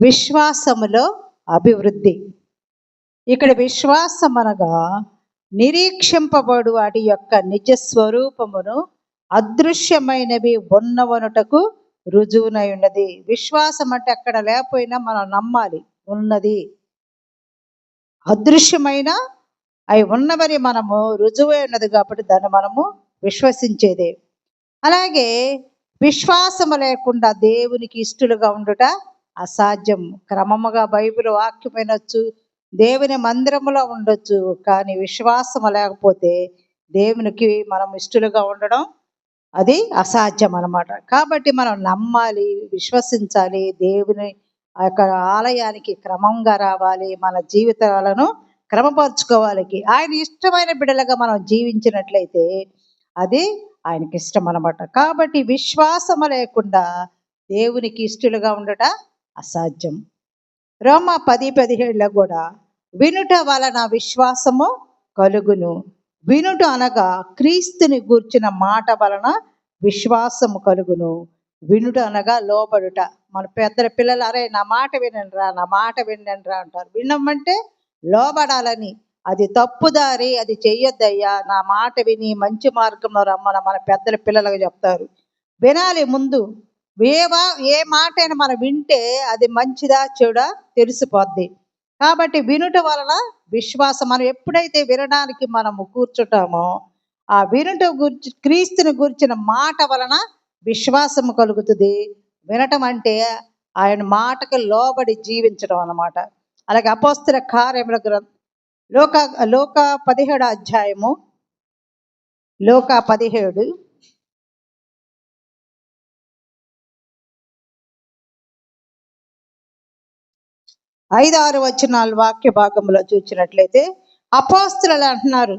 విశ్వాసములో అభివృద్ధి. ఇక్కడ విశ్వాసం అనగా నిరీక్షింపబడు వాటి యొక్క నిజ స్వరూపమును అదృశ్యమైనవి ఉన్నవనుటకు రుజువునై ఉన్నది. విశ్వాసం అంటే అక్కడ లేకపోయినా మనం నమ్మాలి ఉన్నది. అదృశ్యమైన అవి ఉన్నవని మనము రుజువై ఉన్నది కాబట్టి దాన్ని మనము విశ్వసించేదే. అలాగే విశ్వాసము లేకుండా దేవునికి ఇష్టలుగా ఉండుట అసాధ్యం. క్రమముగా బైబిల్ వాక్యమైనచ్చు దేవుని మందిరములో ఉండొచ్చు కానీ విశ్వాసం లేకపోతే దేవునికి మనం ఇష్టలుగా ఉండడం అది అసాధ్యం అనమాట కాబట్టి మనం నమ్మాలి విశ్వసించాలి దేవుని ఆ యొక్క ఆలయానికి క్రమంగా రావాలి మన జీవితాలను క్రమపరుచుకోవాలి. ఆయన ఇష్టమైన బిడ్డలుగా మనం జీవించినట్లయితే అది ఆయనకి ఇష్టం అనమాట కాబట్టి విశ్వాసము లేకుండా దేవునికి ఇష్టలుగా ఉండట అసాధ్యం. రోమ పది పదిహేడులో కూడా వినుట వలన విశ్వాసము కలుగును. వినుట అనగా క్రీస్తుని గూర్చిన మాట వలన విశ్వాసము కలుగును. వినుట అనగా లోబడుట. మన పెద్ద పిల్లలు అరే నా మాట వినండిరా నా మాట వినండిరా అంటారు. వినమంటే లోబడాలని. అది తప్పుదారి అది చెయ్యొద్దయ్యా నా మాట విని మంచి మార్గంలో రమ్మని మన పెద్దల పిల్లలకు చెప్తారు. వినాలి ముందు ఏవా ఏ మాట అయినా మనం వింటే అది మంచిదా చెడా తెలిసిపోద్ది. కాబట్టి వినుట వలన విశ్వాసం మనం ఎప్పుడైతే వినడానికి మనము కూర్చుంటామో ఆ వినుట గురించి క్రీస్తుని గురించిన మాట వలన విశ్వాసము కలుగుతుంది. వినటం అంటే ఆయన మాటకు లోబడి జీవించడం అన్నమాట. అలాగే అపోస్తుల కార్యముల గ్రంథ లోక లోక పదిహేడు అధ్యాయము లోక పదిహేడు. ఐదు ఆరు వచ్చిన వాక్య భాగంలో చూసినట్లయితే అపోస్తులు అంటున్నారు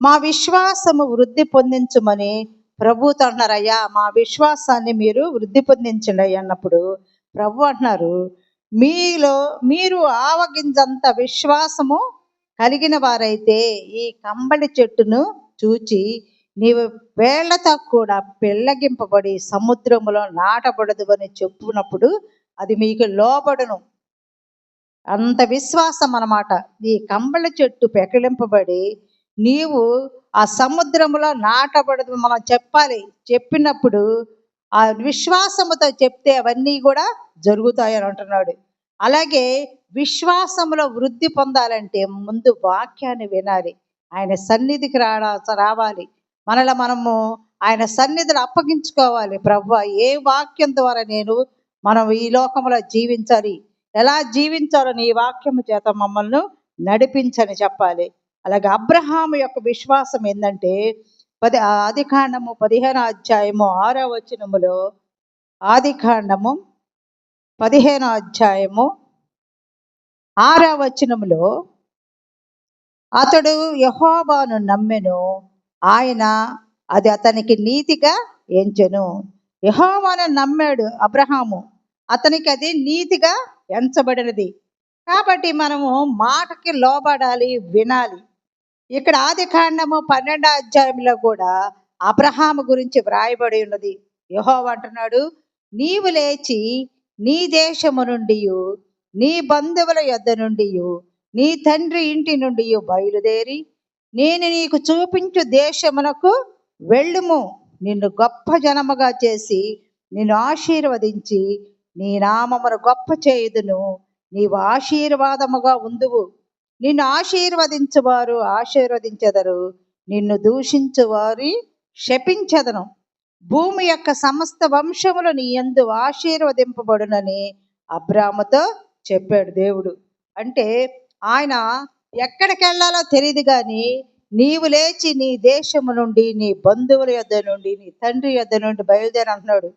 మా విశ్వాసము వృద్ధి పొందించమని ప్రభుతో అంటున్నారు అయ్యా మా విశ్వాసాన్ని మీరు వృద్ధి పొందించండి అన్నప్పుడు ప్రభు అంటున్నారు మీలో మీరు ఆవగింజంత విశ్వాసము కలిగిన వారైతే ఈ కంబడి చెట్టును చూచి నీవు వేళ్ళతో కూడా పెళ్ళగింపబడి సముద్రములో నాటబడదు అని చెప్పునప్పుడు అది మీకు లోబడును. అంత విశ్వాసం అన్నమాట. ఈ కంబళ చెట్టు పెకలింపబడి నీవు ఆ సముద్రంలో నాటబడదు మనం చెప్పాలి. చెప్పినప్పుడు ఆ విశ్వాసముతో చెప్తే అవన్నీ కూడా జరుగుతాయని అంటున్నాడు. అలాగే విశ్వాసంలో వృద్ధి పొందాలంటే ముందు వాక్యాన్ని వినాలి. ఆయన సన్నిధికి రాడా రావాలి. మనల మనము ఆయన సన్నిధిని అప్పగించుకోవాలి. ప్రభు ఏ వాక్యం ద్వారా నేను మనం ఈ లోకంలో జీవించాలి? ఎలా జీవించాలో నీ వాక్యము చేత మమ్మల్ని నడిపించని చెప్పాలి. అలాగే అబ్రహాము యొక్క విశ్వాసం ఏంటంటే పది ఆది కాండము పదిహేను అధ్యాయము ఆరో వచనములో ఆది కాండము పదిహేను అధ్యాయము ఆరో వచనములో అతడు యహోబాను నమ్మెను ఆయన అది అతనికి నీతిగా ఎంచెను. యహోవాను నమ్మాడు అబ్రహాము అతనికి అది నీతిగా ఎంచబడినది. కాబట్టి మనము మాటకి లోబడాలి వినాలి. ఇక్కడ ఆది కాండము పన్నెండో అధ్యాయంలో కూడా అబ్రహాము గురించి వ్రాయబడి ఉన్నది. యహో అంటున్నాడు నీవు లేచి నీ దేశము నుండి నీ బంధువుల యొద్ద నుండి నీ తండ్రి ఇంటి నుండి బయలుదేరి నేను నీకు చూపించు దేశమునకు వెళ్ళుము. నిన్ను గొప్ప జనముగా చేసి నిన్ను ఆశీర్వదించి నీ నామమును గొప్ప చేయుదును. నీవు ఆశీర్వాదముగా ఉందువు. నిన్ను ఆశీర్వదించువారు ఆశీర్వదించెదరు. నిన్ను దూషించువారి శపించదను. భూమి యొక్క సమస్త వంశములు నీ ఎందు ఆశీర్వదింపబడునని అబ్రాహ్మతో చెప్పాడు దేవుడు. అంటే ఆయన ఎక్కడికి వెళ్ళాలో తెలియదు కానీ నీవు లేచి నీ దేశము నుండి నీ బంధువుల యొద్ద నుండి నీ తండ్రి యొద్ద నుండి బయలుదేరి అంటున్నాడు.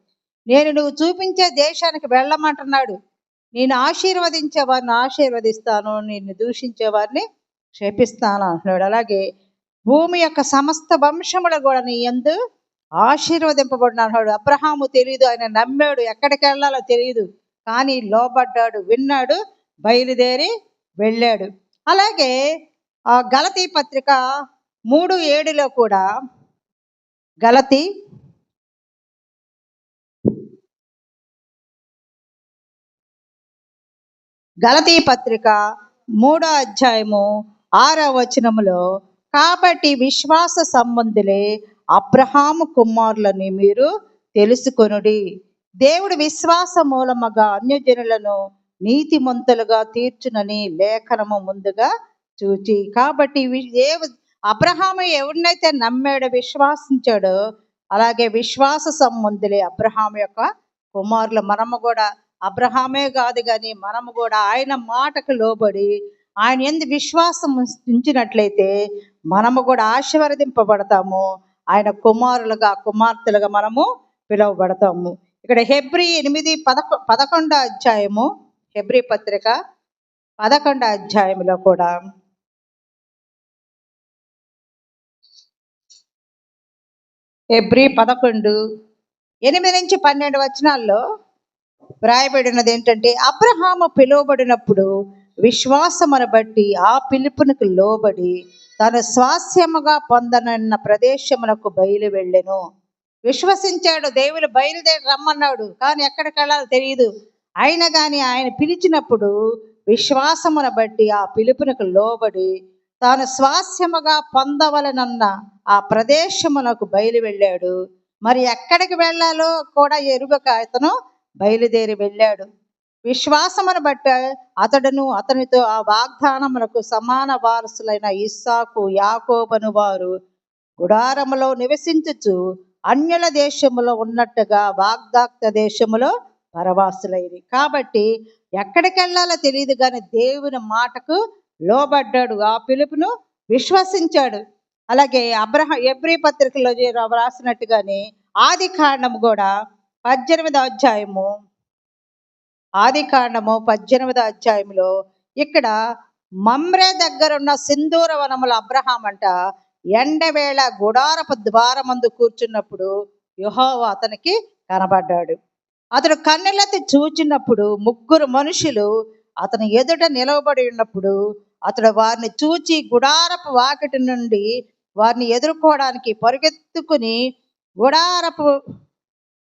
నేను నువ్వు చూపించే దేశానికి వెళ్ళమంటున్నాడు. నేను ఆశీర్వదించే వారిని ఆశీర్వదిస్తాను నిన్ను దూషించే వారిని క్షేపిస్తాను అంటున్నాడు. అలాగే భూమి యొక్క సమస్త వంశములు కూడా నీ ఎందు ఆశీర్వదింపబడిన అన్నాడు అబ్రహాము తెలియదు ఆయన నమ్మాడు ఎక్కడికి వెళ్ళాలో తెలియదు కానీ లోబడ్డాడు విన్నాడు బయలుదేరి వెళ్ళాడు. అలాగే ఆ గలతీ పత్రిక మూడు ఏడులో కూడా గలతి గలతీ పత్రిక మూడో అధ్యాయము ఆరో వచనములో కాబట్టి విశ్వాస సంబంధులే అబ్రహాము కుమారులని మీరు తెలుసుకొనుడి. దేవుడు విశ్వాస మూలముగా అన్యజనులను నీతిమంతులుగా తీర్చునని లేఖనము ముందుగా చూచి. కాబట్టి ఏ అబ్రహాము ఎవరినైతే నమ్మాడో విశ్వాసించాడో అలాగే విశ్వాస సంబంధులే అబ్రహాం యొక్క కుమారులు. మనము కూడా అబ్రహామే కాదు కానీ మనము కూడా ఆయన మాటకు లోబడి ఆయన ఎందు విశ్వాసం ఉంచినట్లయితే మనము కూడా ఆశీర్వదింపబడతాము. ఆయన కుమారులుగా కుమార్తెలుగా మనము పిలువబడతాము. ఇక్కడ హెబ్రి ఎనిమిది పదకొ పదకొండో అధ్యాయము హెబ్రి పత్రిక పదకొండో అధ్యాయంలో కూడా హెబ్రి పదకొండు ఎనిమిది నుంచి పన్నెండు వచనాల్లో వ్రాయబడినది ఏంటంటే అబ్రహాము పిలువబడినప్పుడు విశ్వాసమును బట్టి ఆ పిలుపునకు లోబడి తను స్వాస్యముగా పొందనన్న ప్రదేశమునకు బయలు వెళ్ళెను విశ్వసించాడు దేవుడు బయలుదేరి రమ్మన్నాడు. కానీ ఎక్కడికి వెళ్ళాలో తెలియదు అయినా కానీ ఆయన పిలిచినప్పుడు విశ్వాసమును బట్టి ఆ పిలుపునకు లోబడి తాను స్వాస్యముగా పొందవలనన్న ఆ ప్రదేశమునకు బయలు వెళ్ళాడు మరి ఎక్కడికి వెళ్ళాలో కూడా ఎరుగక ఇతను బయలుదేరి వెళ్ళాడు. విశ్వాసమును బట్టి అతడును అతనితో ఆ వాగ్దానములకు సమాన వారసులైన ఇస్సాకు యాకోబను వారు గుడారములో నివసించుచు అన్యుల దేశములో ఉన్నట్టుగా వాగ్దాక్త దేశములో పరవాసులైంది కాబట్టి ఎక్కడికి వెళ్ళాలో తెలియదు కానీ దేవుని మాటకు లోబడ్డాడు. ఆ పిలుపును విశ్వసించాడు. అలాగే అబ్రహ ఎబ్రి పత్రికలో రాసినట్టుగానే ఆది కాండము కూడా పద్దెనిమిదో అధ్యాయము. ఆది కాండము పద్దెనిమిదో అధ్యాయంలో ఇక్కడ మమ్రే దగ్గర ఉన్న సింధూర వనముల అబ్రహాం అంట ఎండవేళ గుడారపు ద్వారమందు కూర్చున్నప్పుడు యెహోవా అతనికి కనబడ్డాడు. అతడు కన్నులెత్తి చూచినప్పుడు ముగ్గురు మనుషులు అతని ఎదుట నిలవబడి ఉన్నప్పుడు అతడు వారిని చూచి గుడారపు వాకిటి నుండి వారిని ఎదుర్కోవడానికి పరుగెత్తుకుని గుడారపు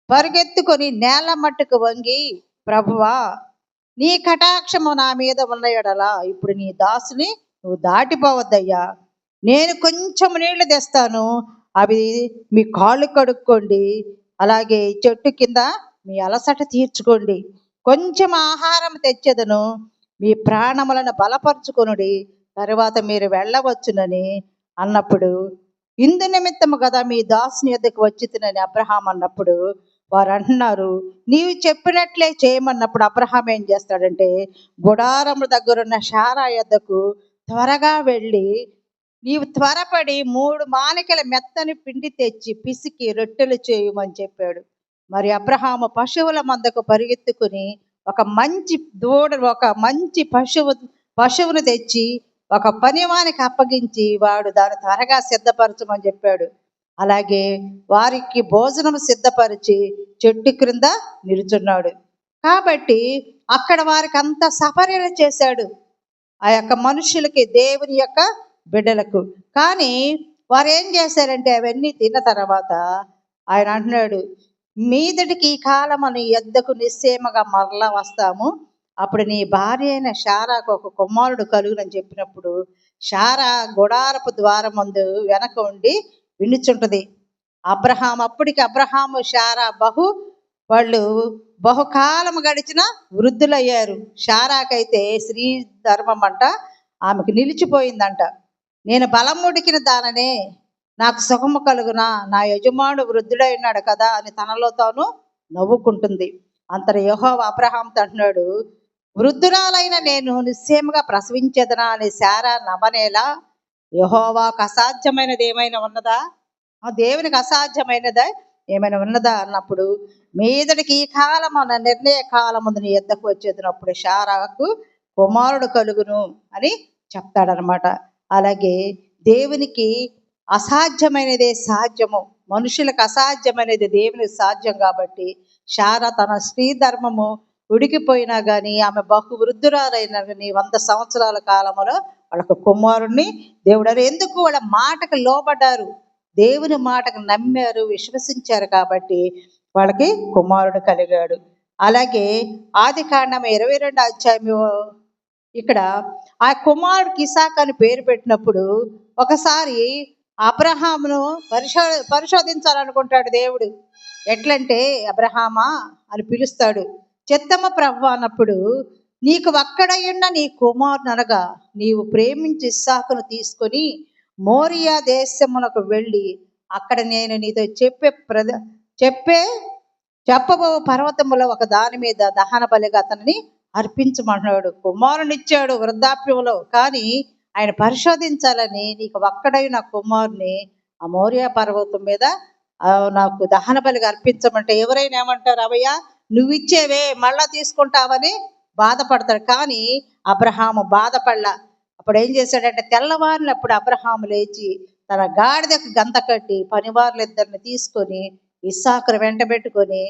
పరుగెత్తుకొని నేల మట్టుకు వంగి ప్రభువా నీ కటాక్షము నా మీద ఉన్న ఎడలా ఇప్పుడు నీ దాసుని నువ్వు దాటిపోవద్దయ్యా. నేను కొంచెం నీళ్ళు తెస్తాను అవి మీ కాళ్ళు కడుక్కోండి అలాగే చెట్టు కింద మీ అలసట తీర్చుకోండి. కొంచెం ఆహారం తెచ్చేదను మీ ప్రాణములను బలపరుచుకొనుడి తర్వాత మీరు వెళ్ళవచ్చునని అన్నప్పుడు ఇందు నిమిత్తము కదా మీ దాసుని ఎద్దకు వచ్చితునని అబ్రహాం అన్నప్పుడు వారు అంటున్నారు నీవు చెప్పినట్లే చేయమన్నప్పుడు అబ్రహాం ఏం చేస్తాడంటే గుడారము దగ్గరున్న షారా యొద్దకు త్వరగా వెళ్ళి నీవు త్వరపడి మూడు మానికల మెత్తని పిండి తెచ్చి పిసికి రొట్టెలు చేయమని చెప్పాడు. మరి అబ్రహాము పశువుల మందకు పరిగెత్తుకుని ఒక మంచి దూడ ఒక మంచి పశువు పశువును తెచ్చి ఒక పనివానికి అప్పగించి వాడు దాన్ని త్వరగా సిద్ధపరచమని చెప్పాడు. అలాగే వారికి భోజనం సిద్ధపరిచి చెట్టు క్రింద నిలుచున్నాడు. కాబట్టి అక్కడ వారికి అంత సపర్యలు చేశాడు. ఆ యొక్క మనుషులకి దేవుని యొక్క బిడ్డలకు. కానీ వారు ఏం చేశారంటే అవన్నీ తిన్న తర్వాత ఆయన అంటున్నాడు మీదటికి ఈ కాలం అని ఎద్దకు నిశ్చయముగా మరలా వస్తాము. అప్పుడు నీ భార్య అయిన షారాకు ఒక కుమారుడు కలుగునని చెప్పినప్పుడు షారా గుడారపు ద్వారం ముందు వెనక ఉండి వినుచుంటది. అబ్రహాం అప్పటికి అబ్రహాము షారా బహు వాళ్ళు బహుకాలం గడిచిన వృద్ధులయ్యారు. షారాకైతే స్త్రీ ధర్మం అంట ఆమెకు నిలిచిపోయిందంట. నేను బలముడికిన దాననే నాకు సుఖము కలుగునా నా యజమానుడు వృద్ధుడైనాడు కదా అని తనలో తాను నవ్వుకుంటుంది. అంతర యహో అబ్రహాంతో అంటున్నాడు వృద్ధురాలైన నేను నిశ్చయముగా ప్రసవించేదనా? అని శారా నవ్వనేలా యహోవాకు అసాధ్యమైనది ఏమైనా ఉన్నదా? ఆ దేవునికి అసాధ్యమైనదా ఏమైనా ఉన్నదా అన్నప్పుడు మీదడికి ఈ కాలం అన్న నిర్ణయ కాలం నీ ఎద్దకు వచ్చేదినప్పుడు షారాకు కుమారుడు కలుగును అని చెప్తాడనమాట అలాగే దేవునికి అసాధ్యమైనదే సాధ్యము మనుషులకు అసాధ్యమైనది దేవునికి సాధ్యం కాబట్టి షారా తన స్త్రీ ధర్మము ఉడికిపోయినా కానీ ఆమె బహు వృద్ధురాలైనా కానీ వంద సంవత్సరాల కాలంలో వాళ్ళకు కుమారుణ్ణి దేవుడు ఎందుకు? వాళ్ళ మాటకు లోబడ్డారు. దేవుని మాటకు నమ్మారు విశ్వసించారు కాబట్టి వాళ్ళకి కుమారుడు కలిగాడు. అలాగే ఆది కాండం ఇరవై రెండు అధ్యాయం ఇక్కడ ఆ కుమారుడికి ఇసాక్ అని పేరు పెట్టినప్పుడు ఒకసారి అబ్రహామును పరిశో పరిశోధించాలనుకుంటాడు దేవుడు. ఎట్లంటే అబ్రహామా అని పిలుస్తాడు. చిత్తమ్మ ప్రభు అన్నప్పుడు నీకు ఒక్కడయ్యున్న నీ కుమారుని అనగా నీవు ప్రేమించి ఇస్సాకును తీసుకొని మోరియా దేశమునకు వెళ్ళి అక్కడ నేను నీతో చెప్పే ప్రద చెప్పే చెప్పబో పర్వతములో ఒక దాని మీద దహన బలిగా అతనిని అర్పించమన్నాడు. కుమారునిచ్చాడు వృద్ధాప్యంలో. కానీ ఆయన పరిశోధించాలని నీకు ఒక్కడైన కుమారుని ఆ మౌర్య పర్వతం మీద నాకు దహన బలిగా అర్పించమంటే ఎవరైనా ఏమంటారు? అవయ్యా నువ్వు ఇచ్చేవే మళ్ళా తీసుకుంటావని బాధపడతాడు కానీ అబ్రహాము బాధపడలా. అప్పుడు ఏం చేశాడంటే తెల్లవారినప్పుడు అబ్రహాము లేచి తన గాడిదకు గంత కట్టి పనివారులు ఇద్దరిని తీసుకొని ఇస్సాకును వెంట పెట్టుకొని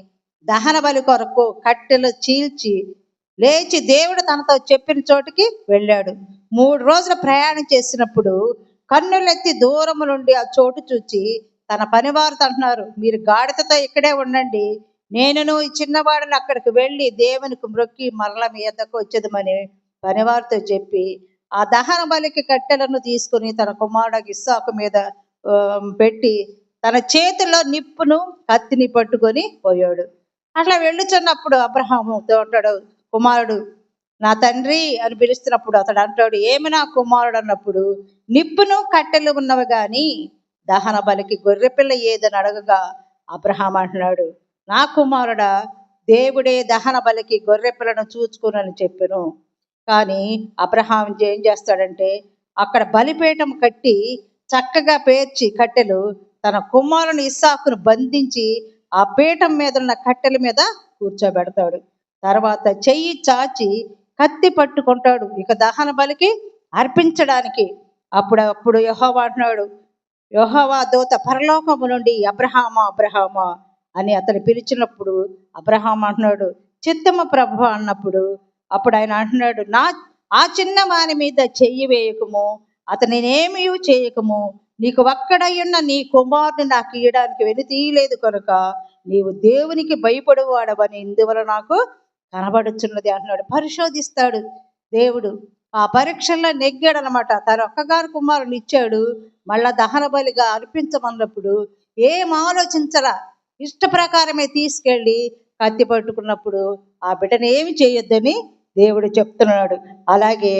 దహన బలి కొరకు కట్టెలు చీల్చి లేచి దేవుడు తనతో చెప్పిన చోటుకి వెళ్ళాడు. మూడు రోజులు ప్రయాణం చేసినప్పుడు కన్నులెత్తి దూరము నుండి ఆ చోటు చూచి తన పనివారితో అంటున్నారు మీరు గాడిదతో ఇక్కడే ఉండండి నేనును ఈ చిన్నవాడిని అక్కడికి వెళ్ళి దేవునికి మ్రొక్కి మరల మీ ఎద్దకు వచ్చేదమని పనివారితో చెప్పి ఆ దహన బలికి కట్టెలను తీసుకుని తన కుమారుడు ఇస్సాకు మీద పెట్టి తన చేతిలో నిప్పును కత్తిని పట్టుకొని పోయాడు. అట్లా వెళ్ళుచున్నప్పుడు అబ్రహాము ఉంటాడు కుమారుడు నా తండ్రి అని పిలుస్తున్నప్పుడు అతడు అంటాడు ఏమి నా కుమారుడు అన్నప్పుడు నిప్పును కట్టెలు ఉన్నవి కానీ దహన బలికి గొర్రెపిల్ల ఏదని అడగగా అబ్రహాం అంటున్నాడు నా కుమారుడా దేవుడే దహన బలికి గొర్రెపిల్లను చూచుకునని చెప్పాను. కానీ అబ్రహాం ఏం చేస్తాడంటే అక్కడ బలిపీఠం కట్టి చక్కగా పేర్చి కట్టెలు తన కుమారుని ఇస్సాకును బంధించి ఆ పీఠం మీద ఉన్న కట్టెల మీద కూర్చోబెడతాడు. తర్వాత చెయ్యి చాచి కత్తి పట్టుకుంటాడు. ఇక దహన బలికి అర్పించడానికి. అప్పుడు అప్పుడు యహోవా అంటున్నాడు యహోవా దూత పరలోకము నుండి అబ్రహామా అబ్రహామా అని అతను పిలిచినప్పుడు అబ్రహాం అంటున్నాడు చిత్తమ ప్రభు అన్నప్పుడు అప్పుడు ఆయన అంటున్నాడు నా ఆ చిన్న వాని మీద చెయ్యి వేయకము అతనినేమీ చేయకము నీకు ఒక్కడయ్యున్న నీ కుమారుని నాకు ఇయ్యడానికి వెనుతీయలేదు కనుక నీవు దేవునికి భయపడువాడవని ఇందువల్ల నాకు కనబడుచున్నది అంటున్నాడు. పరిశోధిస్తాడు దేవుడు. ఆ పరీక్షల్లో నెగ్గాడు అనమాట తన ఒక్కగారు కుమారుని ఇచ్చాడు మళ్ళా దహన బలిగా అర్పించమన్నప్పుడు ఏం ఆలోచించరా ఇష్ట ప్రకారమే తీసుకెళ్ళి కత్తి పట్టుకున్నప్పుడు ఆ బిడ్డను ఏమి చేయొద్దని దేవుడు చెప్తున్నాడు. అలాగే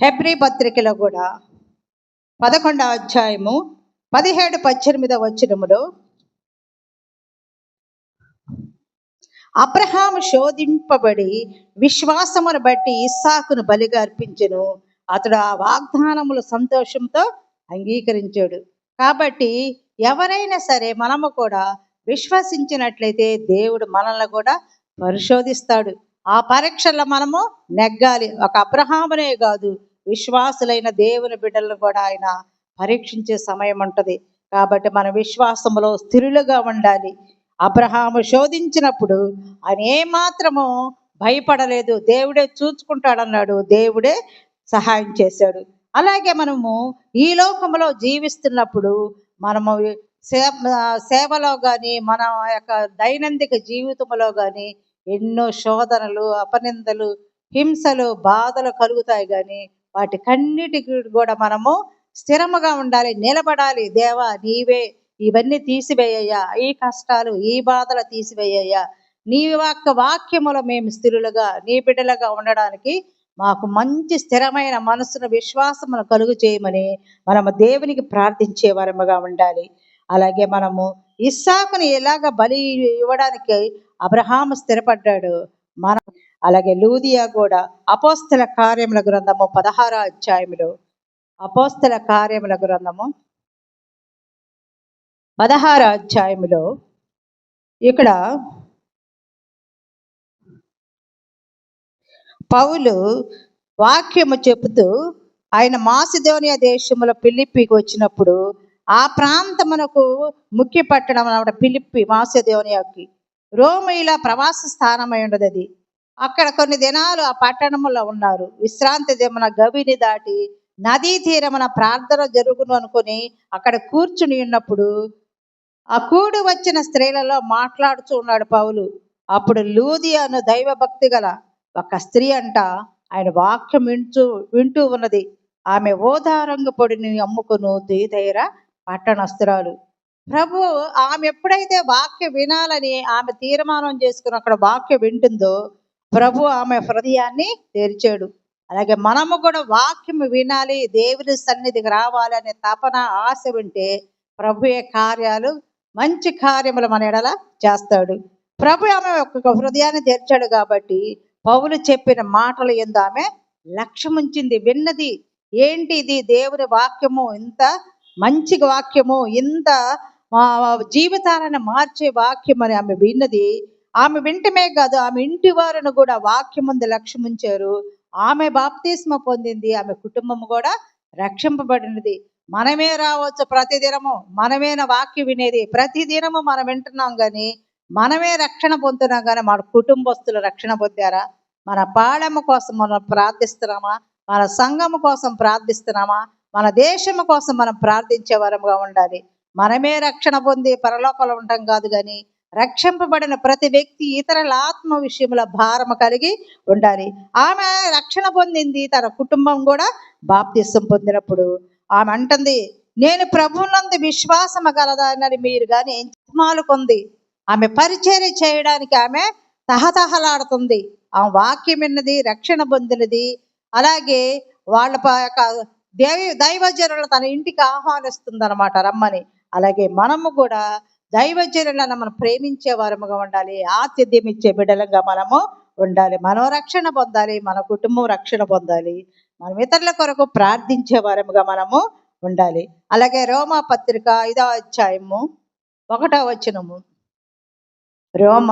హెబ్రి పత్రికలో కూడా పదకొండవ అధ్యాయము పదిహేడు పద్దెనిమిదవ వచనములో అబ్రహాం శోధింపబడి విశ్వాసమును బట్టి ఇస్సాకును బలిగా అర్పించను. అతడు ఆ వాగ్దానములు సంతోషంతో అంగీకరించాడు. కాబట్టి ఎవరైనా సరే మనము కూడా విశ్వసించినట్లయితే దేవుడు మనల్ని కూడా పరిశోధిస్తాడు. ఆ పరీక్షల్లో మనము నెగ్గాలి. ఒక అబ్రహామునే కాదు విశ్వాసులైన దేవుని బిడ్డలను కూడా ఆయన పరీక్షించే సమయం ఉంటుంది. కాబట్టి మన విశ్వాసంలో స్థిరులుగా ఉండాలి. అబ్రహాము శోధించినప్పుడు ఆయన ఏమాత్రము భయపడలేదు. దేవుడే చూచుకుంటాడన్నాడు దేవుడే సహాయం చేశాడు. అలాగే మనము ఈ లోకంలో జీవిస్తున్నప్పుడు మనము సేవలో కానీ మన యొక్క దైనందిక జీవితంలో కానీ ఎన్నో శోధనలు అపనిందలు హింసలు బాధలు కలుగుతాయి కానీ వాటి కన్నిటికి కూడా మనము స్థిరముగా ఉండాలి నిలబడాలి. దేవా నీవే ఇవన్నీ తీసివేయ్యా ఈ కష్టాలు ఈ బాధలు తీసివేయ్యా నీ యొక్క వాక్యములో మేము స్థిరులుగా నీ బిడ్డలుగా ఉండడానికి మాకు మంచి స్థిరమైన మనసును విశ్వాసమును కలుగు చేయమని మనము దేవునికి ప్రార్థించే వరముగా ఉండాలి. అలాగే మనము ఇస్సాకుని ఎలాగ బలి ఇవ్వడానికి అబ్రహాము స్థిరపడ్డాడు. మనం అలాగే లూదియా కూడా అపోస్తల కార్యముల గ్రంథము పదహారో అధ్యాయములో అపోస్తల కార్యముల గ్రంథము పదహారో అధ్యాయములో ఇక్కడ పౌలు వాక్యము చెబుతూ ఆయన మాసిధోనియా దేశములో పిలిపికి వచ్చినప్పుడు ఆ ప్రాంతమునకు ముఖ్య పట్టణం అన్నమాట పిలిపి మాసిధోనియాకి రోమిల ప్రవాస స్థానమై ఉండదు అది. అక్కడ కొన్ని దినాలు ఆ పట్టణంలో ఉన్నారు. విశ్రాంతి దేమన గవిని దాటి నదీ తీరమున ప్రార్థన జరుగును అనుకొని అక్కడ కూర్చుని ఉన్నప్పుడు ఆ కూడి వచ్చిన స్త్రీలలో మాట్లాడుచూ ఉన్నాడు పౌలు. అప్పుడు లూదియాను దైవ భక్తి గల ఒక స్త్రీ అంట ఆయన వాక్యం వింటూ వింటూ ఉన్నది. ఆమె ఓదారంగ పొడిని అమ్ముకును తీదైర పట్టణస్తురాలు ప్రభు ఆమె ఎప్పుడైతే వాక్యం వినాలని ఆమె తీర్మానం చేసుకుని అక్కడ వాక్యం వింటుందో ప్రభు ఆమె హృదయాన్ని తెరిచాడు. అలాగే మనము కూడా వాక్యం వినాలి దేవుని సన్నిధికి రావాలి అనే తపన ఆశ ఉంటే ప్రభుయే కార్యాలు మంచి కార్యములు మన ఎడల చేస్తాడు. ప్రభు ఆమె ఒక్కొక్క హృదయాన్ని తెరిచాడు కాబట్టి పౌలు చెప్పిన మాటలు ఎందు ఆమె లక్ష్యముంచింది. విన్నది ఏంటి ఇది? దేవుని వాక్యము ఇంత మంచి వాక్యము ఇంత జీవితాలను మార్చే వాక్యం అని ఆమె విన్నది. ఆమె వింటమే కాదు ఆమె ఇంటి వారిని కూడా వాక్యం ముందు లక్ష్యముంచారు. ఆమె బాప్తిస్మ పొందింది ఆమె కుటుంబం కూడా రక్షింపబడినది. మనమే రావచ్చు ప్రతిదినము మనమేన వాక్యం వినేది? ప్రతిదినము మనం వింటున్నాం కానీ మనమే రక్షణ పొందుతున్నాం కానీ మన కుటుంబస్తులు రక్షణ పొందారా? మన పాళెమ్మ కోసం మనం ప్రార్థిస్తున్నామా? మన సంఘము కోసం ప్రార్థిస్తున్నామా? మన దేశము కోసం మనం ప్రార్థించే వరంగా ఉండాలి. మనమే రక్షణ పొంది పరలోకంలో ఉండటం కాదు కానీ రక్షింపబడిన ప్రతి వ్యక్తి ఇతరుల ఆత్మ విషయంలో భారము కలిగి ఉండాలి. ఆమె రక్షణ పొందింది తన కుటుంబం కూడా బాప్తిసం పొందినప్పుడు. ఆమె అంటుంది నేను ప్రభునందు విశ్వాసము గలదానని మీరు కానీ ఎంతమాలు కొంది ఆమె పరిచర్య చేయడానికి ఆమె తహతహలాడుతుంది. ఆ వాక్యం విన్నది రక్షణ పొందినది. అలాగే వాళ్ళ ప- యొక్క దేవి దైవజనులు తన ఇంటికి ఆహ్వానిస్తుంది అనమాట రమ్మని. అలాగే మనము కూడా దైవజనులను మనం ప్రేమించే వారముగా ఉండాలి. ఆతిథ్యం ఇచ్చే బిడ్డలుగా మనము ఉండాలి. మనం రక్షణ పొందాలి. మన కుటుంబం రక్షణ పొందాలి. మనం ఇతరుల కొరకు ప్రార్థించే వారముగా మనము ఉండాలి. అలాగే రోమా పత్రిక ఐదో అధ్యాయము ఒకటో వచనము. రోమ.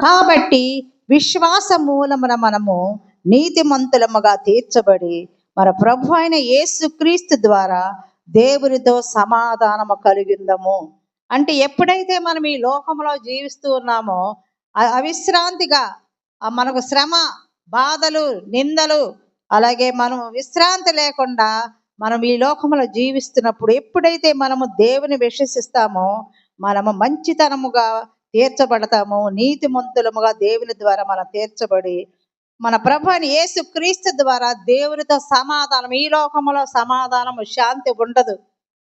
కాబట్టి విశ్వాస మూలమున మనము నీతిమంతులముగా తీర్చబడి మన ప్రభు అయిన యేసుక్రీస్తు ద్వారా దేవునితో సమాధానము కలిగిందము. అంటే ఎప్పుడైతే మనం ఈ లోకంలో జీవిస్తూ ఉన్నామో అవిశ్రాంతిగా మనకు శ్రమ బాధలు నిందలు అలాగే మనం విశ్రాంతి లేకుండా మనం ఈ లోకంలో జీవిస్తున్నప్పుడు ఎప్పుడైతే మనము దేవుని విశ్వసిస్తామో మనము మంచితనముగా తీర్చబడతాము నీతిమంతులముగా దేవుని ద్వారా మనం తీర్చబడి మన ప్రభుని యేసు క్రీస్తు ద్వారా దేవునితో సమాధానం ఈ లోకంలో సమాధానము శాంతి ఉండదు.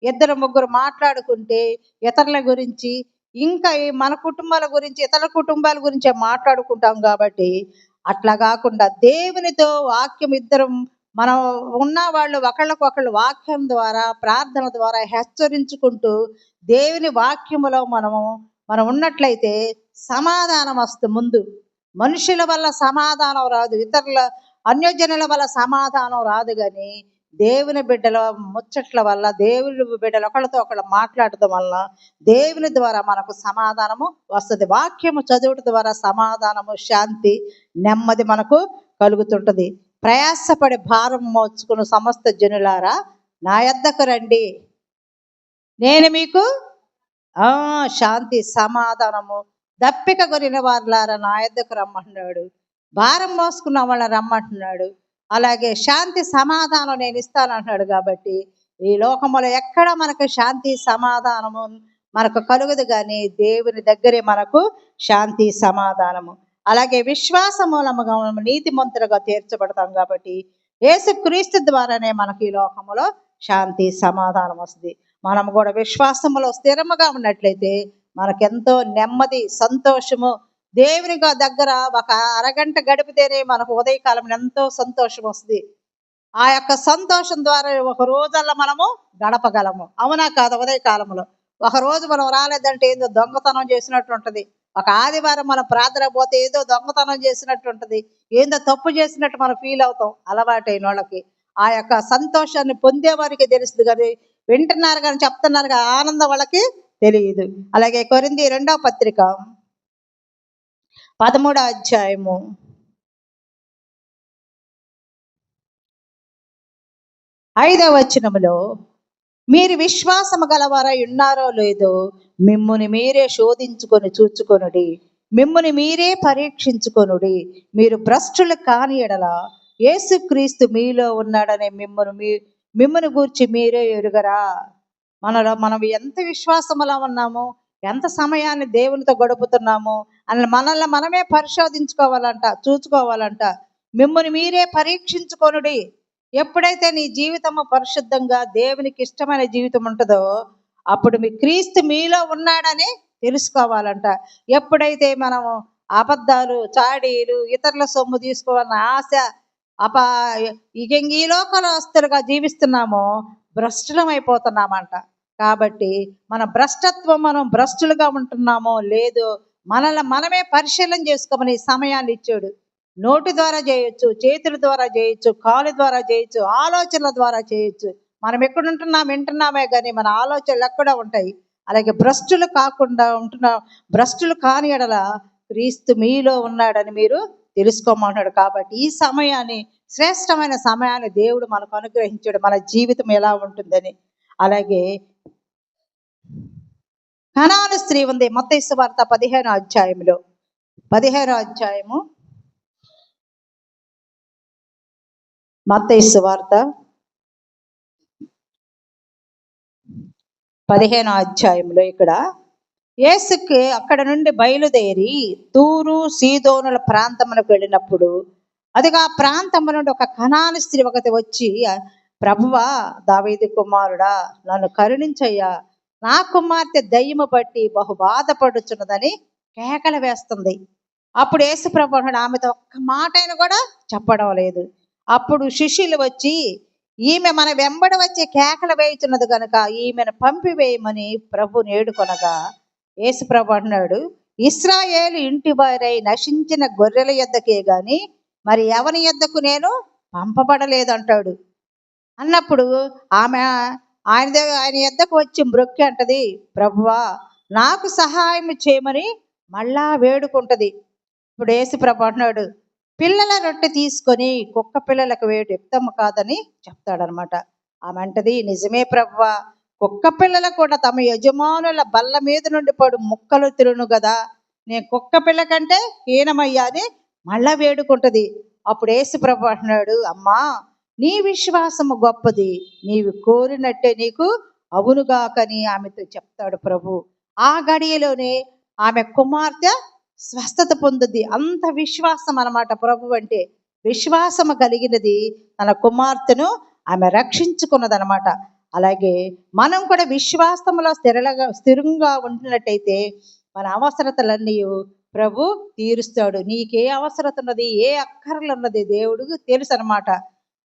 ఇద్దరు ముగ్గురు మాట్లాడుకుంటే ఇతరుల గురించి ఇంకా మన కుటుంబాల గురించి ఇతర కుటుంబాల గురించే మాట్లాడుకుంటాం కాబట్టి అట్లా కాకుండా దేవునితో వాక్యం ఇద్దరం మనం ఉన్న వాళ్ళు ఒకళ్ళకొకళ్ళు వాక్యం ద్వారా ప్రార్థన ద్వారా హెచ్చరించుకుంటూ దేవుని వాక్యములో మనము మనం ఉన్నట్లయితే సమాధానం వస్తుంది ముందు. మనుషుల వల్ల సమాధానం రాదు ఇతరుల అన్యజనుల వల్ల సమాధానం రాదు కానీ దేవుని బిడ్డల ముచ్చట్ల వల్ల దేవుని బిడ్డలు ఒకళ్ళతో ఒకళ్ళు మాట్లాడటం వల్ల దేవుని ద్వారా మనకు సమాధానము వస్తుంది. వాక్యము చదువుట ద్వారా సమాధానము శాంతి నెమ్మది మనకు కలుగుతుంటది. ప్రయాసపడి భారం మోచుకున్న సమస్త జనులారా నా యొద్దకు రండి. నేను మీకు ఆ శాంతి సమాధానము దప్పిక కొనిన వారులారా నా యొద్దకు రమ్మంటున్నాడు. భారం మోసుకున్న వాళ్ళని రమ్మంటున్నాడు. అలాగే శాంతి సమాధానం నేను ఇస్తాను అంటున్నాడు కాబట్టి ఈ లోకములో ఎక్కడ మనకు శాంతి సమాధానము మనకు కలుగదు కానీ దేవుని దగ్గరే మనకు శాంతి సమాధానము. అలాగే విశ్వాస మూలముగా నీతి నీతిమంతులుగా తీర్చబడతాం కాబట్టి యేసుక్రీస్తు ద్వారానే మనకి ఈ లోకములో శాంతి సమాధానం వస్తుంది. మనం కూడా విశ్వాసములో స్థిరముగా ఉన్నట్లయితే మనకెంతో నెమ్మది సంతోషము దేవునిగా దగ్గర ఒక అరగంట గడిపితేనే మనకు ఉదయకాలం ఎంతో సంతోషం వస్తుంది. ఆ యొక్క సంతోషం ద్వారా ఒక రోజల్లా మనము గడపగలము. అవునా కాదు ఉదయకాలంలో ఒక రోజు మనం రాలేదంటే ఏందో దొంగతనం చేసినట్టు ఉంటుంది. ఒక ఆదివారం మనం ప్రార్థన పోతే ఏదో దొంగతనం చేసినట్టు ఉంటుంది. ఏందో తప్పు చేసినట్టు మనం ఫీల్ అవుతాం. అలవాటైన వాళ్ళకి. ఆ యొక్క సంతోషాన్ని పొందే వారికి తెలుస్తుంది కానీ వింటున్నారు కానీ చెప్తున్నారు కానీ ఆనందం వాళ్ళకి తెలియదు. అలాగే కొరింది రెండవ పత్రిక. పదమూడో అధ్యాయము. ఐదవ వచనములో మీరు విశ్వాసము గలవారై ఉన్నారో లేదో మిమ్ముని మీరే శోధించుకొని చూచుకొనుడి. మిమ్ముని మీరే పరీక్షించుకొనుడి. మీరు భ్రష్టులు కాని ఎడల యేసుక్రీస్తు మీలో ఉన్నాడనే మిమ్మను మీ మిమ్మను గూర్చి మీరే ఎరుగరా. మనలో మనం ఎంత విశ్వాసములో ఉన్నామో ఎంత సమయాన్ని దేవునితో గడుపుతున్నాము అని మనల్ని మనమే పరిశోధించుకోవాలంట చూసుకోవాలంట మిమ్మల్ని మీరే పరీక్షించుకొనుడి. ఎప్పుడైతే నీ జీవితము పరిశుద్ధంగా దేవునికి ఇష్టమైన జీవితం ఉంటుందో అప్పుడు మీ క్రీస్తు మీలో ఉన్నాడని తెలుసుకోవాలంట. ఎప్పుడైతే మనము అబద్ధాలు చాడీలు ఇతరుల సొమ్ము తీసుకోవాలన్న ఆశ అప ఇక ఈ లోకలోస్తులుగా జీవిస్తున్నామో భ్రష్టులం అయిపోతున్నామంట కాబట్టి మన భ్రష్టత్వం మనం భ్రష్టులుగా ఉంటున్నామో లేదో మనల్ని మనమే పరిశీలన చేసుకోమని సమయాన్ని ఇచ్చాడు. నోటి ద్వారా చేయొచ్చు చేతుల ద్వారా చేయొచ్చు కాలు ద్వారా చేయొచ్చు ఆలోచనల ద్వారా చేయొచ్చు. మనం ఎక్కడ ఉంటున్నాం వింటున్నామే కానీ మన ఆలోచనలు ఎక్కడ ఉంటాయి. అలాగే భ్రష్టులు కాకుండా ఉంటున్నా భ్రష్టులు కాని ఎడల క్రీస్తు మీలో ఉన్నాడని మీరు తెలుసుకోమంటున్నాడు. కాబట్టి ఈ సమయాన్ని శ్రేష్టమైన సమయాన్ని దేవుడు మనకు అనుగ్రహించాడు. మన జీవితం ఎలా ఉంటుందని. అలాగే కణాను స్త్రీ ఉంది మత వార్త పదిహేను అధ్యాయంలో పదిహేను అధ్యాయము మత్తయిసు వార్త పదిహేను అధ్యాయంలో ఇక్కడ యేసుకి అక్కడ నుండి బయలుదేరి తూరు సీదోనుల ప్రాంతమునకు వెళ్ళినప్పుడు అదిగా ఆ ప్రాంతము నుండి ఒక కణాల స్త్రీ ఒకటి వచ్చి ప్రభువా దావేది కుమారుడా నన్ను కరుణించయ్యా. నా కుమార్తె దయ్యము బట్టి బహు బాధపడుచున్నదని కేకలు వేస్తుంది. అప్పుడు యేసు ప్రభు ఆమెతో ఒక్క మాట అయినా కూడా చెప్పడం లేదు. అప్పుడు శిష్యులు వచ్చి ఈమె మన వెంబడి వచ్చి కేకలు వేయుచున్నది కనుక ఈమెను పంపివేయమని ప్రభు నేడుకొనగా యేసు ప్రభు అన్నాడు ఇస్రాయేలు ఇంటి వారై నశించిన గొర్రెల యొద్దకే గాని మరి ఎవరి యొద్దకు నేను పంపబడలేదు అంటాడు అన్నప్పుడు ఆమె ఆయన దగ్గర ఆయన యొద్దకు వచ్చి మ్రొక్కి అంటది ప్రభువా నాకు సహాయం చేయమని మళ్ళా వేడుకుంటది. ఇప్పుడు యేసు ప్రభు పిల్లల రొట్టె తీసుకొని కుక్క పిల్లలకు వేడు యుక్తము కాదని చెప్తాడనమాట. ఆమె అంటది నిజమే ప్రభువా కుక్క పిల్లలు కూడా తమ యజమానుల బల్ల మీద నుండి పడు ముక్కలు తిరును కదా నేను కుక్క పిల్ల కంటే హీనమయ్యా అని మళ్ళా వేడుకుంటది. అప్పుడు యేసు ప్రభు అంటున్నాడు అమ్మా నీ విశ్వాసము గొప్పది. నీవు కోరినట్టే నీకు అవునుగాకని ఆమెతో చెప్తాడు ప్రభు. ఆ గడియలోనే ఆమె కుమార్తె స్వస్థత పొందుద్ది అంత విశ్వాసం అనమాట ప్రభు అంటే. విశ్వాసము కలిగినది తన కుమార్తెను ఆమె రక్షించుకున్నదనమాట అలాగే మనం కూడా విశ్వాసములో స్థిరగా స్థిరంగా ఉంటున్నట్టయితే మన అవసరతలన్నీ ప్రభు తీరుస్తాడు. నీకే అవసరత ఉన్నది ఏ అక్కర్లు ఉన్నది దేవుడికి తెలుసు అనమాట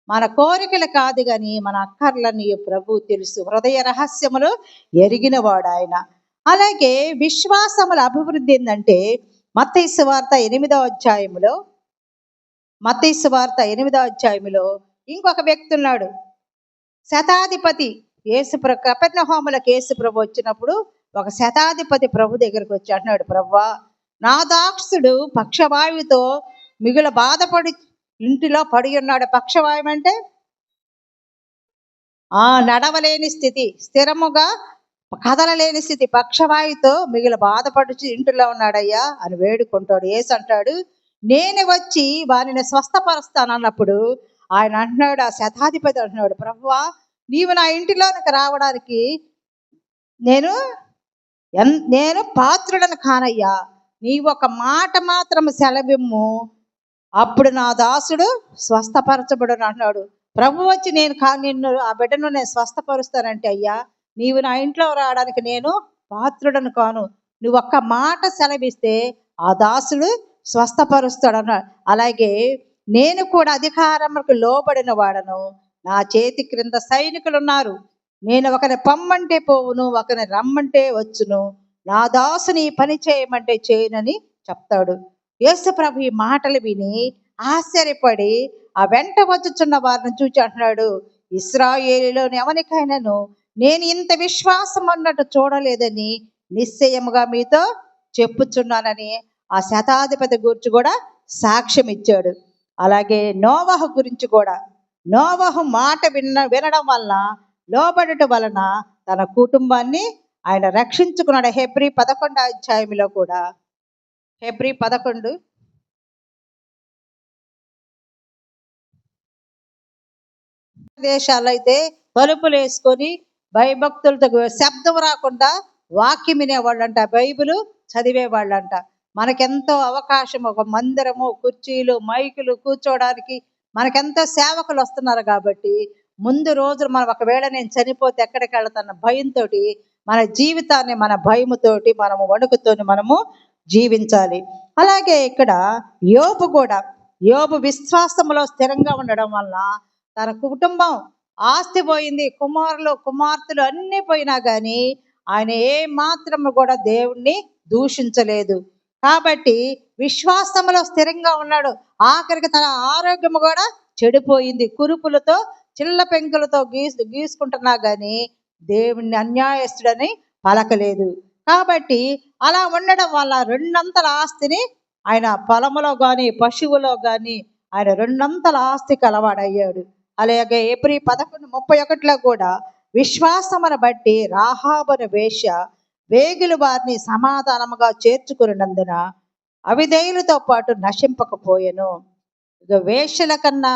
మన కోరికలు కాదు కానీ మన అక్కర్లన్నీ ప్రభు తెలుసు. హృదయ రహస్యములు ఎరిగినవాడు ఆయన. అలాగే విశ్వాసముల అభివృద్ధి ఏంటంటే మత్తైసు వార్త ఎనిమిదో అధ్యాయములో మత్తైసు వార్త ఎనిమిదో అధ్యాయములో ఇంకొక వ్యక్తి ఉన్నాడు. శతాధిపతి యేసు ప్ర కపెర్ణ హోములకు యేసు ప్రభు వచ్చినప్పుడు ఒక శతాధిపతి ప్రభు దగ్గరికి వచ్చి అంటున్నాడు ప్రవ్వా నా దాక్షుడు పక్షవాయువుతో మిగుల బాధపడి ఇంటిలో పడి ఉన్నాడు. పక్షవాయువు అంటే ఆ నడవలేని స్థితి. స్థిరముగా కదలలేని స్థితి పక్షవాయుతో మిగిలిన బాధపడుచు ఇంటిలో ఉన్నాడయ్యా అని వేడుకుంటాడు. ఏసు అంటాడు నేను వచ్చి వారిని స్వస్థపరుస్తాను అన్నప్పుడు ఆయన అంటున్నాడు ఆ శతాధిపతి అంటున్నాడు ప్రభువా నీవు నా ఇంటిలోనికి రావడానికి నేను ఎన్ నేను పాత్రుడను కానయ్యా. నీవు ఒక మాట మాత్రం సెలవిమ్ము. అప్పుడు నా దాసుడు స్వస్థపరచబడును అంటున్నాడు. ప్రభు వచ్చి నేను కా నిన్ను ఆ బిడ్డను నేను స్వస్థపరుస్తానంటే అయ్యా నీవు నా ఇంట్లో రావడానికి నేను పాత్రుడను కాను. నువ్వు ఒక్క మాట సెలవిస్తే ఆ దాసుడు స్వస్థపరుస్తాడు అన్నాడు అలాగే నేను కూడా అధికారములకు లోబడిన వాడను. నా చేతి క్రింద సైనికులు ఉన్నారు నేను ఒకరిని పమ్మంటే పోవును ఒకరిని రమ్మంటే వచ్చును. నా దాసుని పని చేయమంటే చేయనని చెప్తాడు. యేసు ప్రభు ఈ మాటలు విని ఆశ్చర్యపడి ఆ వెంట వచ్చుచున్న వారిని చూచి అంటున్నాడు ఇస్రాయేలీలోని ఎవరికైనాను నేను ఇంత విశ్వాసం అన్నట్టు చూడలేదని నిశ్చయముగా మీతో చెప్పుచున్నానని ఆ శతాధిపతి గురించి కూడా సాక్ష్యం ఇచ్చాడు. అలాగే నోవహ గురించి కూడా. నోవహు మాట విన్న వినడం వలన లోబడట వలన తన కుటుంబాన్ని ఆయన రక్షించుకున్నాడు. హెబ్రి పదకొండు అధ్యాయంలో కూడా. హెబ్రి పదకొండు. దేశాలు అయితే తలుపులు వేసుకొని భయభక్తులతో శబ్దం రాకుండా వాక్యం వినేవాళ్ళంట బైబిల్ చదివేవాళ్ళంట. మనకెంతో అవకాశం ఒక మందిరము కుర్చీలు మైకులు కూర్చోవడానికి మనకెంతో సేవకులు వస్తున్నారు కాబట్టి ముందు రోజులు మనం ఒకవేళ నేను చనిపోతే ఎక్కడికి వెళ్తాన్న భయంతో మన జీవితాన్ని మన భయముతోటి మనము వణుకుతోని మనము జీవించాలి. అలాగే ఇక్కడ యోబు కూడా యోబు విశ్వాసములో స్థిరంగా ఉండడం వల్ల తన కుటుంబం ఆస్తి పోయింది కుమారులు కుమార్తెలు అన్నీ పోయినా కానీ ఆయన ఏ మాత్రము కూడా దేవుణ్ణి దూషించలేదు. కాబట్టి విశ్వాసములో స్థిరంగా ఉన్నాడు. ఆఖరికి తన ఆరోగ్యం కూడా చెడిపోయింది. కురుపులతో చిల్ల పెంకులతో గీసు గీసుకుంటున్నా కానీ దేవుణ్ణి అన్యాయస్తుడని పలకలేదు. కాబట్టి అలా ఉండడం వల్ల రెండంతల ఆస్తిని ఆయన పొలములో కానీ పశువులో కానీ ఆయన రెండంతల ఆస్తి కలవాడయ్యాడు అలాగే ఏప్రిల్ పదకొండు ముప్పై ఒకటిలో కూడా విశ్వాసమును బట్టి రాహాబుని వేష వేగులు వారిని సమాధానముగా చేర్చుకున్నందున అవిధేయులతో పాటు నశింపకపోయెను. ఇక వేషల కన్నా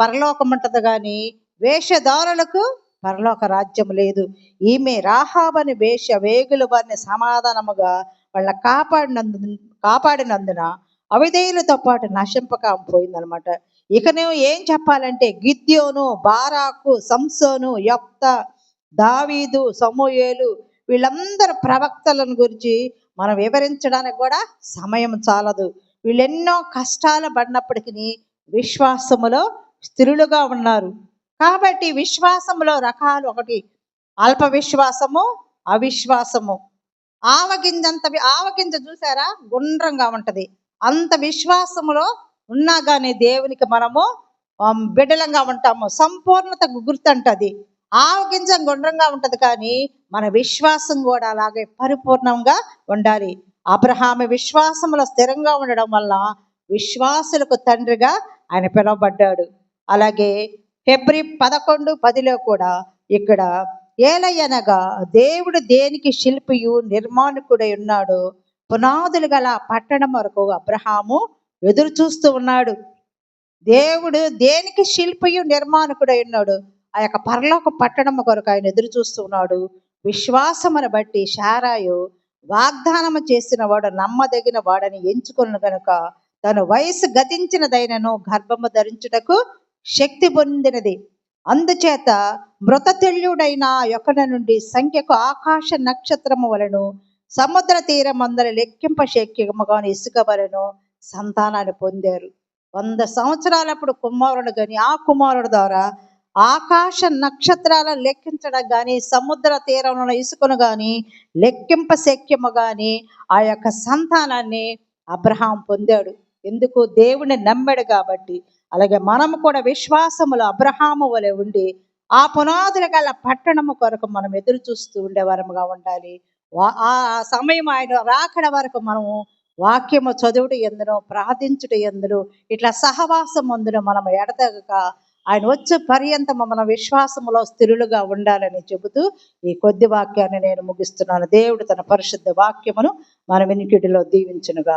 పరలోకం ఉంటుంది కానీ వేషధారులకు పరలోక రాజ్యం లేదు. ఈమె రాహాబని వేష వేగులు వారిని సమాధానముగా వాళ్ళ కాపాడినందు కాపాడినందున అవిధేయులతో పాటు నశింపక పోయిందనమాట ఇక నువ్వు ఏం చెప్పాలంటే గిద్యోను బారాకు సంసోను యొప్త దావీదు సమూయేలు వీళ్ళందరూ ప్రవక్తలను గురించి మనం వివరించడానికి కూడా సమయం చాలదు. వీళ్ళెన్నో కష్టాలు పడినప్పటికీ విశ్వాసములో స్థిరులుగా ఉన్నారు. కాబట్టి విశ్వాసములో రకాలు ఒకటి. అల్ప విశ్వాసము అవిశ్వాసము. ఆవగింజంత అంత ఆవగింజ చూసారా? గుండ్రంగా ఉంటుంది. అంత విశ్వాసములో ఉన్నా కానీ దేవునికి మనము బిడ్డలంగా ఉంటాము. సంపూర్ణత గుర్తుంటుంది. ఆవగింజ గుండ్రంగా ఉంటది కానీ మన విశ్వాసం కూడా అలాగే పరిపూర్ణంగా ఉండాలి. అబ్రహాము విశ్వాసంలో స్థిరంగా ఉండడం వల్ల విశ్వాసులకు తండ్రిగా ఆయన పిలువబడ్డాడు. అలాగే ఫిబ్రి పదకొండు పదిలో కూడా ఇక్కడ ఏలయనగా దేవుడు దేనికి శిల్పియు నిర్మాణకుడై ఉన్నాడు పునాదులు గల పట్టణం వరకు అబ్రహాము ఎదురు చూస్తూ ఉన్నాడు. దేవుడు దేనికి శిల్పియు నిర్మాణకుడై ఉన్నాడు? ఆ యొక్క పరలోక పట్టణం కొరకు ఆయన ఎదురు చూస్తూ ఉన్నాడు. విశ్వాసమును బట్టి శారాయు వాగ్దానము చేసిన వాడు నమ్మదగిన వాడని ఎంచుకున్న గనుక తను వయసు గతించినదైనను గర్భము ధరించుటకు శక్తి పొందినది. అందుచేత మృతతుల్యుడైన యొక్కన నుండి సంఖ్యకు ఆకాశ నక్షత్రము వలను సముద్ర తీరం అందరి లెక్కింప శక్యముగాను ఇసుక వలను సంతానాన్ని పొందారు. వంద సంవత్సరాలప్పుడు కుమారుడు కానీ ఆ కుమారుడు ద్వారా ఆకాశ నక్షత్రాలను లెక్కించడం కానీ సముద్ర తీరంలో ఇసుకను కానీ లెక్కింప శక్యము కానీ ఆ యొక్క సంతానాన్ని అబ్రహాం పొందాడు. ఎందుకు? దేవుని నమ్మాడు కాబట్టి. అలాగే మనము కూడా విశ్వాసములు అబ్రహాము వలె ఉండి ఆ పునాదుల గల పట్టణము కొరకు మనం ఎదురు చూస్తూ ఉండేవారముగా ఉండాలి. ఆ సమయం ఆయన రాకడ వరకు మనము వాక్యము చదువుట ఎందును ప్రార్థించుట ఎందును ఇట్లా సహవాసం అందును మనం ఎడతగక ఆయన వచ్చే పర్యంతము మన విశ్వాసములో స్థిరులుగా ఉండాలని చెబుతూ ఈ కొద్ది వాక్యాన్ని నేను ముగిస్తున్నాను. దేవుడు తన పరిశుద్ధ వాక్యమును మన వినికిడిలో దీవించునుగా